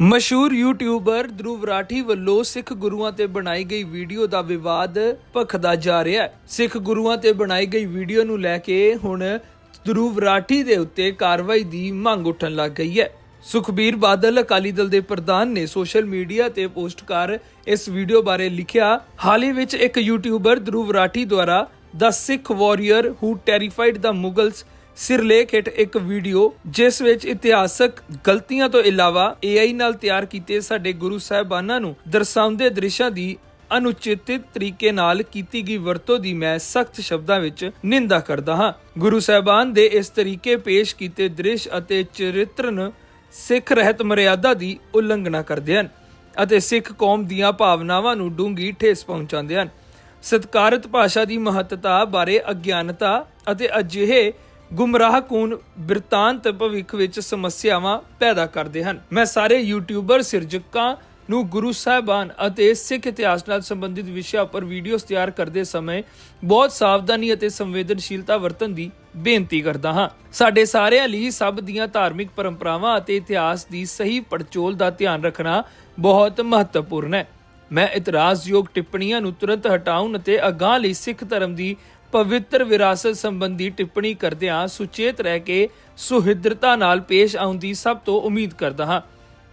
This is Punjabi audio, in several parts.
ਮਸ਼ਹੂਰ ਯੂਟਿਊਬਰ ਧਰੁਵ ਰਾਠੀ ਵੱਲੋਂ ਸਿੱਖ ਗੁਰੂਆਂ ਤੇ ਬਣਾਈ ਗਈ ਵੀਡੀਓ ਦਾ ਵਿਵਾਦ ਭਖਦਾ ਜਾ ਰਿਹਾ ਹੈ। ਸਿੱਖ ਗੁਰੂਆਂ ਤੇ ਬਣਾਈ ਗਈ ਵੀਡੀਓ ਨੂੰ ਲੈ ਕੇ ਹੁਣ ਧਰੁਵ ਰਾਠੀ ਦੇ ਉੱਤੇ ਕਾਰਵਾਈ ਦੀ ਮੰਗ ਉੱਠਣ ਲੱਗ ਗਈ ਹੈ। ਸੁਖਬੀਰ ਬਾਦਲ ਅਕਾਲੀ ਦਲ ਦੇ ਪ੍ਰਧਾਨ ਨੇ ਸੋਸ਼ਲ ਮੀਡੀਆ ਤੇ ਪੋਸਟ ਕਰ ਇਸ ਵੀਡੀਓ ਬਾਰੇ ਲਿਖਿਆ, ਹਾਲ ਹੀ ਵਿੱਚ ਇੱਕ ਯੂਟਿਊਬਰ ਧਰੁਵ ਰਾਠੀ ਦੁਆਰਾ ਦਾ ਸਿੱਖ ਵਾਰੀਅਰ ਹੂ ਟੈਰੀਫਾਈਡ ਦ ਮੁਗਲਸ ਸਿਰਲੇਖ ਹੇਠ ਇੱਕ ਵੀਡੀਓ, ਜਿਸ ਵਿੱਚ ਇਤਿਹਾਸਕ ਗਲਤੀਆਂ ਤੋਂ ਇਲਾਵਾ AI ਨਾਲ ਤਿਆਰ ਕੀਤੇ ਸਾਡੇ ਗੁਰੂ ਸਾਹਿਬਾਨਾਂ ਨੂੰ ਦਰਸਾਉਂਦੇ ਦ੍ਰਿਸ਼ਾਂ ਦੀ ਅਨੁਚਿਤ ਤਰੀਕੇ ਨਾਲ ਕੀਤੀ ਗਈ ਵਰਤੋਂ ਦੀ ਮੈਂ ਸਖਤ ਸ਼ਬਦਾਂ ਵਿੱਚ ਨਿੰਦਾ ਕਰਦਾ ਹਾਂ। ਗੁਰੂ ਸਾਹਿਬਾਨ ਦੇ ਇਸ ਤਰੀਕੇ ਪੇਸ਼ ਕੀਤੇ ਦ੍ਰਿਸ਼ ਅਤੇ ਚਰਿੱਤਰਨ ਸਿੱਖ ਰਹਿਤ ਮਰਿਆਦਾ ਦੀ ਉਲੰਘਣਾ ਕਰਦੇ ਹਨ ਅਤੇ ਸਿੱਖ ਕੌਮ ਦੀਆਂ ਭਾਵਨਾਵਾਂ ਨੂੰ ਡੂੰਗੀ ਠੇਸ ਪਹੁੰਚਾਉਂਦੇ ਹਨ। ਸਤਕਾਰਤ ਭਾਸ਼ਾ ਦੀ ਮਹੱਤਤਾ ਬਾਰੇ ਅਗਿਆਨਤਾ ਅਤੇ ਅਜਿਹੇ ਗੁੰਮਰਾਹਕੂਨ ਬਿਰਤਾਂਤ ਭਵਿੱਖ ਵਿੱਚ ਸਮੱਸਿਆਵਾਂ ਪੈਦਾ ਕਰਦੇ ਹਨ। ਮੈਂ ਸਾਰੇ ਯੂਟਿਊਬਰ ਸਿਰਜਕਾਂ ਨੂੰ ਗੁਰੂ ਸਾਹਿਬਾਨ ਅਤੇ ਸਿੱਖ ਇਤਿਹਾਸ ਨਾਲ ਸੰਬੰਧਿਤ ਵਿਸ਼ਿਆਂ ਉੱਪਰ ਵੀਡੀਓਜ਼ ਤਿਆਰ ਕਰਦੇ ਸਮੇਂ ਬਹੁਤ ਸਾਵਧਾਨੀ ਅਤੇ ਸੰਵੇਦਨਸ਼ੀਲਤਾ ਵਰਤਣ ਦੀ ਬੇਨਤੀ ਕਰਦਾ ਹਾਂ। ਸਾਡੇ ਸਾਰਿਆਂ ਲਈ ਸਭ ਦੀਆਂ ਧਾਰਮਿਕ ਪਰੰਪਰਾਵਾਂ ਅਤੇ ਇਤਿਹਾਸ ਦੀ ਸਹੀ ਪੜਚੋਲ ਦਾ ਧਿਆਨ ਰੱਖਣਾ ਬਹੁਤ ਮਹੱਤਵਪੂਰਨ ਹੈ। ਮੈਂ ਇਤਰਾਜ਼ਯੋਗ ਟਿੱਪਣੀਆਂ ਨੂੰ ਤੁਰੰਤ ਹਟਾਉਣ ਅਤੇ ਅਗਾਂਹ ਲਈ ਸਿੱਖ ਧਰਮ ਦੀ ਪਵਿੱਤਰ ਵਿਰਾਸਤ ਸੰਬੰਧੀ ਟਿੱਪਣੀ ਕਰਦਿਆਂ ਸੁਚੇਤ ਰਹਿ ਕੇ ਸੁਹਿਰਦਤਾ ਨਾਲ ਪੇਸ਼ ਆਉਣ ਦੀ ਸਭ ਤੋਂ ਉਮੀਦ ਕਰਦਾ ਹਾਂ।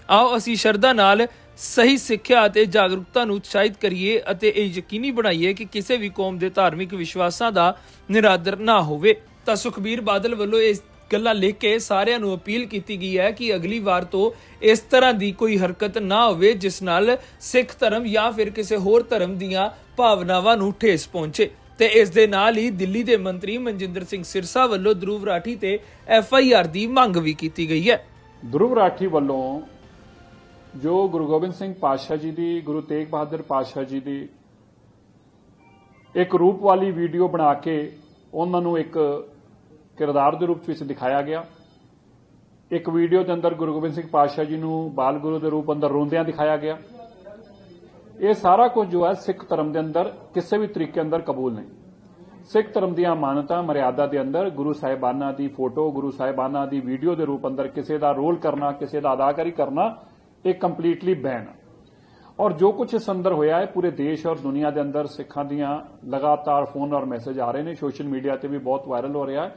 ਆਓ ਅਸੀਂ ਸ਼ਰਧਾ ਨਾਲ ਸਹੀ ਸਿੱਖਿਆ ਅਤੇ ਜਾਗਰੂਕਤਾ ਨੂੰ ਉਤਸ਼ਾਹਿਤ ਕਰੀਏ ਅਤੇ ਇਹ ਯਕੀਨੀ ਬਣਾਈਏ ਕਿ ਕਿਸੇ ਵੀ ਕੌਮ ਦੇ ਧਾਰਮਿਕ ਵਿਸ਼ਵਾਸਾਂ ਦਾ ਨਿਰਾਦਰ ਨਾ ਹੋਵੇ। ਤਾਂ ਸੁਖਬੀਰ ਬਾਦਲ ਵੱਲੋਂ ਇਸ ਗੱਲਾਂ ਲਿਖ ਕੇ ਸਾਰਿਆਂ ਨੂੰ ਅਪੀਲ ਕੀਤੀ ਗਈ ਹੈ ਕਿ ਅਗਲੀ ਵਾਰ ਤੋਂ ਇਸ ਤਰ੍ਹਾਂ ਦੀ ਕੋਈ ਹਰਕਤ ਨਾ ਹੋਵੇ, ਜਿਸ ਨਾਲ ਸਿੱਖ ਧਰਮ ਜਾਂ ਫਿਰ ਕਿਸੇ ਹੋਰ ਧਰਮ ਦੀਆਂ ਭਾਵਨਾਵਾਂ ਨੂੰ ਠੇਸ ਪਹੁੰਚੇ। ਤੇ ਇਸ ਦੇ ਨਾਲ ਹੀ ਦਿੱਲੀ ਦੇ ਮੰਤਰੀ ਮਨਜਿੰਦਰ ਸਿੰਘ ਸਿਰਸਾ ਵੱਲੋਂ ਧਰੁਵ ਰਾਠੀ ਤੇ ਐਫ ਆਈ ਆਰ ਦੀ ਮੰਗ ਵੀ ਕੀਤੀ ਗਈ ਹੈ। ਧਰੁਵ ਰਾਠੀ ਵੱਲੋਂ ਜੋ ਗੁਰੂ ਗੋਬਿੰਦ ਸਿੰਘ ਪਾਤਸ਼ਾਹ ਜੀ ਦੀ, ਗੁਰੂ ਤੇਗ ਬਹਾਦਰ ਪਾਤਸ਼ਾਹ ਜੀ ਦੀ ਇੱਕ ਰੂਪ ਵਾਲੀ ਵੀਡੀਓ ਬਣਾ ਕੇ ਉਹਨਾਂ ਨੂੰ ਇੱਕ ਕਿਰਦਾਰ ਦੇ ਰੂਪ ਵਿੱਚ ਦਿਖਾਇਆ ਗਿਆ। ਇੱਕ ਵੀਡੀਓ ਦੇ ਅੰਦਰ ਗੁਰੂ ਗੋਬਿੰਦ ਸਿੰਘ ਪਾਤਸ਼ਾਹ ਜੀ ਨੂੰ ਬਾਲ ਗੁਰੂ ਦੇ ਰੂਪ ਅੰਦਰ ਰੋਂਦਿਆਂ ਦਿਖਾਇਆ ਗਿਆ। ਇਹ ਸਾਰਾ ਕੁਝ ਜੋ ਹੈ ਸਿੱਖ ਧਰਮ ਦੇ ਅੰਦਰ ਕਿਸੇ ਵੀ ਤਰੀਕੇ ਅੰਦਰ ਕਬੂਲ ਨਹੀਂ। ਸਿੱਖ ਧਰਮ ਦੀਆਂ ਮਾਨਤਾ, ਮਰਿਆਦਾ ਦੇ ਅੰਦਰ ਗੁਰੂ ਸਾਹਿਬਾਨਾਂ ਦੀ ਫੋਟੋ, ਗੁਰੂ ਸਾਹਿਬਾਨਾਂ ਦੀ ਵੀਡੀਓ ਦੇ ਰੂਪ ਅੰਦਰ ਕਿਸੇ ਦਾ ਰੋਲ ਕਰਨਾ, ਕਿਸੇ ਦਾ ਅਦਾਕਾਰੀ ਕਰਨਾ, ਇਹ ਕੰਪਲੀਟਲੀ ਬੈਨ ਔਰ ਜੋ ਕੁਝ ਇਸ ਅੰਦਰ ਹੋਇਆ ਹੈ, ਪੂਰੇ ਦੇਸ਼ ਔਰ ਦੁਨੀਆ ਦੇ ਅੰਦਰ ਸਿੱਖਾਂ ਦੀਆਂ ਲਗਾਤਾਰ ਫੋਨ ਔਰ ਮੈਸੇਜ ਆ ਰਹੇ ਨੇ, ਸੋਸ਼ਲ ਮੀਡੀਆ ਤੇ ਵੀ ਬਹੁਤ ਵਾਇਰਲ ਹੋ ਰਿਹਾ ਹੈ।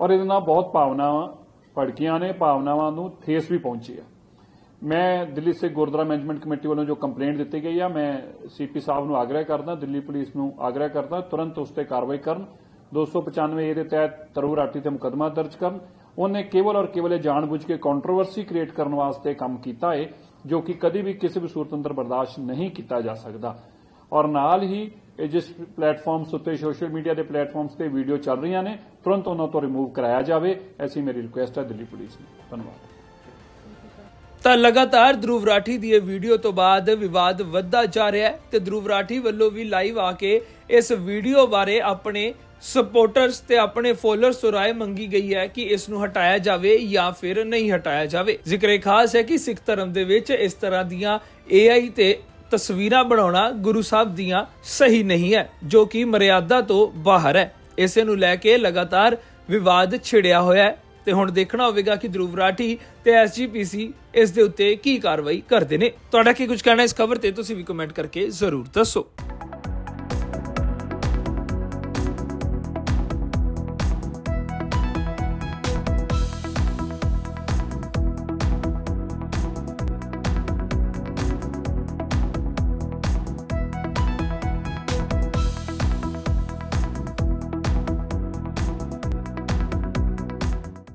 ਔਰ ਇਹਦੇ ਨਾਲ ਬਹੁਤ ਭਾਵਨਾਵਾਂ, ਭੜਕੀਆਂ ਨੇ, ਭਾਵਨਾਵਾਂ ਨੂੰ ਠੇਸ ਵੀ ਪਹੁੰਚੀ ਹੈ। ਮੈਂ ਦਿੱਲੀ ਸਿੱਖ ਗੁਰਦੁਆਰਾ ਮੈਨੇਜਮੈਂਟ ਕਮੇਟੀ ਵੱਲੋਂ ਜੋ ਕੰਪਲੇਂਟ ਦਿੱਤੀ ਗਈ ਆ, ਮੈਂ ਸੀਪੀ ਸਾਹਿਬ ਨੂੰ ਆਗਰਹ ਕਰਦਾ, ਦਿੱਲੀ ਪੁਲਿਸ ਨੂੰ ਆਗਰਹ ਕਰਦਾ, ਤੁਰੰਤ ਉਸ ਤੇ ਕਾਰਵਾਈ ਕਰਨ। 295 ਏ ਦੇ ਤਹਿਤ ਤਰੂ ਰਾਠੀ ਤੇ ਮੁਕਦਮਾ ਦਰਜ ਕਰਨ। ਉਹਨੇ ਕੇਵਲ ਔਰ ਕੇਵਲ ਇਹ ਜਾਣਬੁੱਝ ਕੇ ਕੰਟਰੋਵਰਸੀ ਕ੍ਰੀਏਟ ਕਰਨ ਵਾਸਤੇ ਕੰਮ ਕੀਤਾ ਹੈ ਜੋ ਕਿ ਕਦੀ ਵੀ ਕਿਸੇ ਵੀ ਸੂਰਤ ਅੰਦਰ ਬਰਦਾਸ਼ਤ ਨਹੀਂ ਕੀਤਾ ਜਾ ਸਕਦਾ। ਔਰ ਨਾਲ ਹੀ ਇਹ ਜਿਸ ਪਲੇਟਫਾਰਮਸ ਉੱਤੇ, ਸੋਸ਼ਲ ਮੀਡੀਆ ਦੇ ਪਲੇਟਫਾਰਮਸ ਤੇ ਵੀਡੀਓ ਚੱਲ ਰਹੀਆਂ ਨੇ, ਤੁਰੰਤ ਉਹਨਾਂ ਤੋਂ ਰਿਮੂਵ ਕਰਾਇਆ ਜਾਵੇ, ਐਸੀ ਮੇਰੀ ਰਿਕੁਐਸਟ ਹੈ ਦਿੱਲੀ ਪੁਲਿਸ ਨੂੰ। ਧੰਨਵਾਦ। ਤਾਂ ਲਗਾਤਾਰ ਧਰੁਵ ਰਾਠੀ ਦੀ ਇਹ ਵੀਡੀਓ ਤੋਂ ਬਾਅਦ ਵਿਵਾਦ ਵੱਧਦਾ ਜਾ ਰਿਹਾ ਹੈ ਤੇ ਧਰੁਵ ਰਾਠੀ ਵੱਲੋਂ ਵੀ ਲਾਈਵ ਆ ਕੇ ਇਸ ਵੀਡੀਓ ਬਾਰੇ ਆਪਣੇ ਸਪੋਰਟਰਸ ਤੇ ਆਪਣੇ ਫੋਲੋਅਰਸ ਤੋਂ ਰਾਏ ਮੰਗੀ ਗਈ ਹੈ ਕਿ ਇਸ ਨੂੰ ਹਟਾਇਆ ਜਾਵੇ ਜਾਂ ਫਿਰ ਨਹੀਂ ਹਟਾਇਆ ਜਾਵੇ। ਜ਼ਿਕਰ ਖਾਸ ਹੈ ਕਿ ਸਿੱਖ ਧਰਮ ਦੇ ਵਿੱਚ ਇਸ ਤਰ੍ਹਾਂ ਦੀਆਂ AI ਤੇ ਤਸਵੀਰਾਂ ਬਣਾਉਣਾ ਗੁਰੂ ਸਾਹਿਬ ਦੀਆਂ ਸਹੀ ਨਹੀਂ ਹੈ, ਜੋ ਕਿ ਮਰਿਆਦਾ ਤੋਂ ਬਾਹਰ ਹੈ। ਇਸੇ ਨੂੰ ਲੈ ਕੇ ਲਗਾਤਾਰ ਵਿਵਾਦ ਛਿੜਿਆ ਹੋਇਆ ਹੈ। ਤੇ ਹੁਣ ਦੇਖਣਾ ਹੋਵੇਗਾ ਕਿ ਧਰੁਵ ਰਾਠੀ ਤੇ ਐਸਜੀਪੀਸੀ ਇਸ ਦੇ ਉੱਤੇ ਕੀ ਕਾਰਵਾਈ ਕਰਦੇ ਨੇ। ਤੁਹਾਡਾ ਕੀ ਕੁਝ ਕਹਿਣਾ ਇਸ ਖਬਰ ਤੇ, ਤੁਸੀਂ ਵੀ ਕਮੈਂਟ ਕਰਕੇ ਜ਼ਰੂਰ ਦੱਸੋ।